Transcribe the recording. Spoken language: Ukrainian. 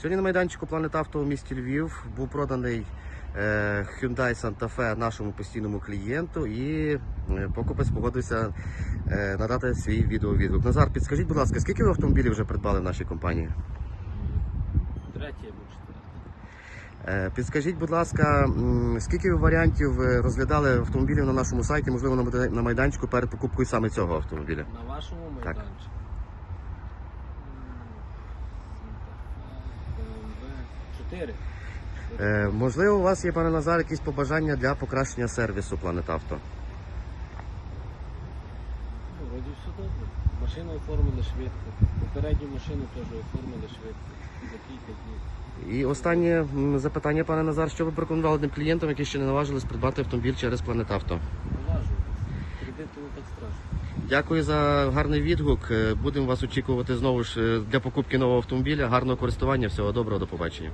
Сьогодні на майданчику Планет Авто у місті Львів був проданий е, Hyundai Santa Fe нашому постійному клієнту і е, покупець погодився е, надати свій відеовідгук. Назар, підскажіть, будь ласка, скільки ви автомобілів вже придбали в нашій компанії? Третій або четвертий. Е, Підскажіть, будь ласка, скільки ви варіантів ви розглядали автомобілів на нашому сайті, можливо, на майданчику перед покупкою саме цього автомобіля? На вашому Так. Майданчику. Чотири. Е, Можливо, у вас є, пане Назар, якісь побажання для покращення сервісу Планет Авто? Ну, вроді все добре. Машину оформили швидко. Попередню машину теж оформили швидко. За кілька днів. І останнє м, запитання, пане Назар, що ви порекомендували тим клієнтам, які ще не наважились придбати автомобіль через Планет Авто? Поважуйтесь. Кредит то так страшно. Дякую за гарний відгук. Е, Будемо вас очікувати знову ж е, для покупки нового автомобіля. Гарного користування, всього доброго, до побачення.